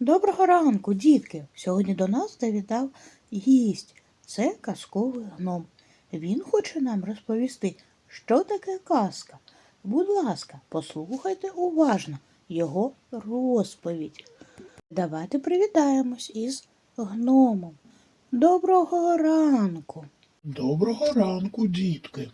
Доброго ранку, дітки! Сьогодні до нас завітав гість. Це казковий гном. Він хоче нам розповісти, що таке казка. Будь ласка, послухайте уважно його розповідь. Давайте привітаємось із гномом. Доброго ранку. Доброго ранку, дітки.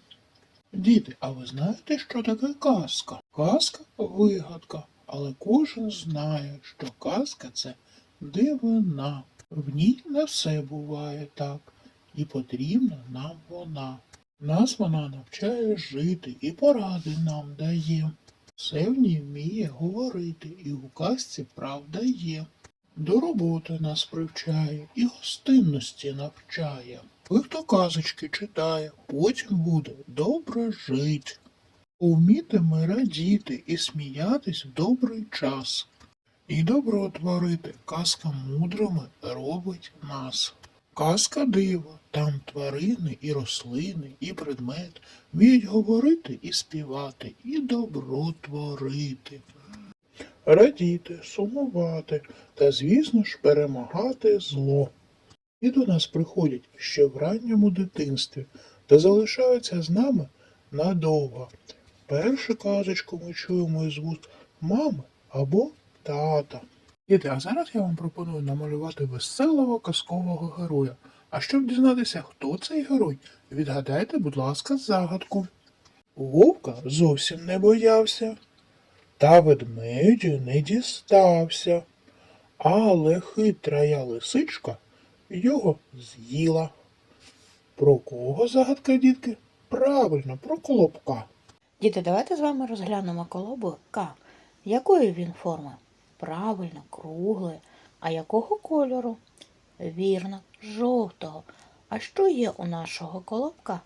Діти, а ви знаєте, що таке казка? Казка вигадка, але кожен знає, що казка це дивина. В ній не все буває так, і потрібна нам вона. Нас вона навчає жити і поради нам дає. Все в ній вміє говорити, і у казці правда є. До роботи нас привчає і гостинності навчає. Той, хто казочки читає, потім буде добре жить. Умітиме радіти і сміятись в добрий час. І добро творити казка мудрими робить нас. Казка диво, там тварини і рослини, і предмет вміють говорити і співати, і добро творити радіти, сумувати та, звісно ж, перемагати зло. І до нас приходять ще в ранньому дитинстві та залишаються з нами надовго. Першу казочку ми чуємо із вуст мами або тата. Діти, а зараз я вам пропоную намалювати веселого казкового героя. А щоб дізнатися, хто цей герой, відгадайте, будь ласка, загадку. Вовка зовсім не боявся, та ведмедю не дістався, але хитрая лисичка його з'їла. Про кого загадка, дітки? Правильно, про колобка. Діти, давайте з вами розглянемо колобка. Якої він форми? Правильно, круглої. А якого кольору? Вірно, жовтого. А що є у нашого колобка?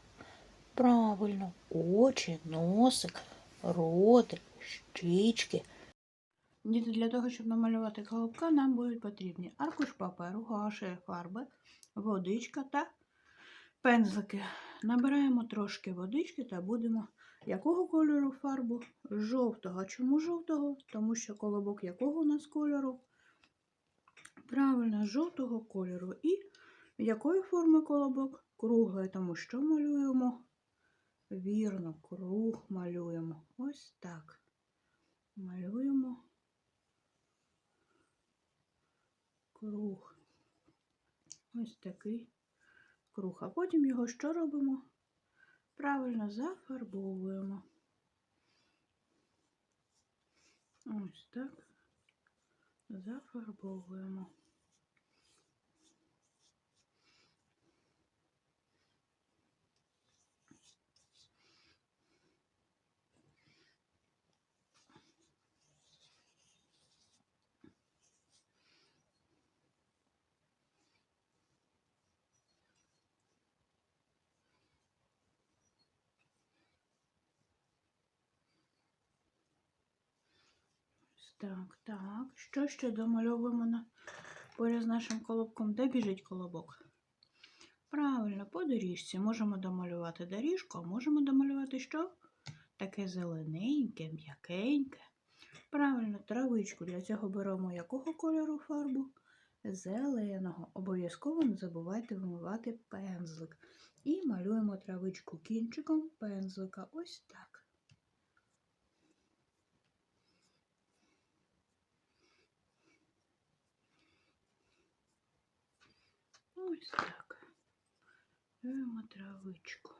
Правильно, очі, носик, ротик, щічки. Діти, для того, щоб намалювати колобка, нам будуть потрібні аркуш паперу, гуашеві фарби, водичка та пензлики. Набираємо трошки водички та будемо якого кольору фарбу? Жовтого. Чому жовтого? Тому що колобок якого у нас кольору? Правильно, жовтого кольору. І якої форми колобок? Круглої, тому що малюємо? Вірно, круг малюємо. Ось так. Малюємо круг. Ось такий А потім його що робимо? Правильно зафарбовуємо. Ось так. Зафарбовуємо. Так, так. Що ще домальовуємо на поряд з нашим колобком? Де біжить колобок? Правильно, по доріжці. Можемо домалювати доріжку, а можемо домалювати що? Таке зелененьке, м'якеньке. Правильно, травичку. Для цього беремо якого кольору фарбу? Зеленого. Обов'язково не забувайте вимивати пензлик. І малюємо травичку кінчиком пензлика. Ось так. Ось так. Беремо травичку.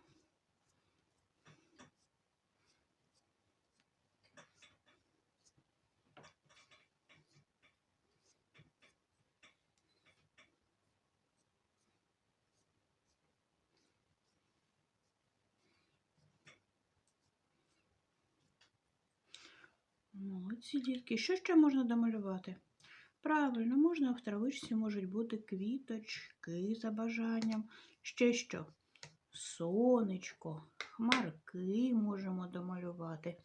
Молодці, дітки. Що ще можна домалювати? Правильно, можна в травичці можуть бути квіточки за бажанням. Ще що? Сонечко, хмарки можемо домалювати.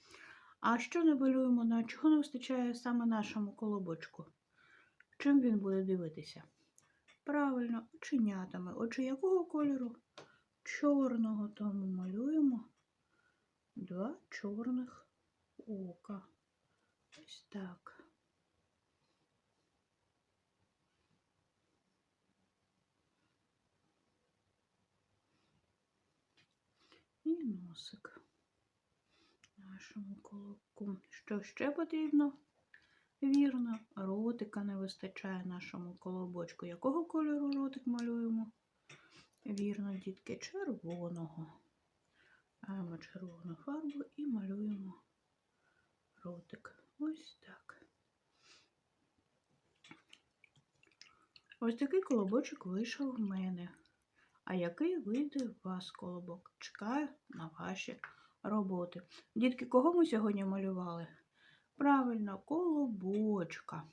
А що не малюємо на чого не вистачає саме нашому колобочку? Чим він буде дивитися? Правильно, оченятами. Очі якого кольору? Чорного, тому малюємо два чорних ока. Ось так. І носик нашому колобку. Що ще потрібно? Вірно, ротика не вистачає нашому колобочку. Якого кольору ротик малюємо? Вірно, дітки, червоного. Маємо червону фарбу і малюємо ротик. Ось так. Ось такий колобочок вийшов в мене. А який вийде у вас колобок? Чекаю на ваші роботи. Дітки, кого ми сьогодні малювали? Правильно, колобочка.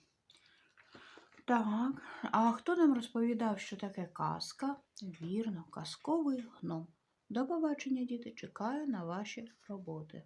Так, а хто нам розповідав, що таке казка? Вірно, казковий гном. До побачення, діти, чекаю на ваші роботи.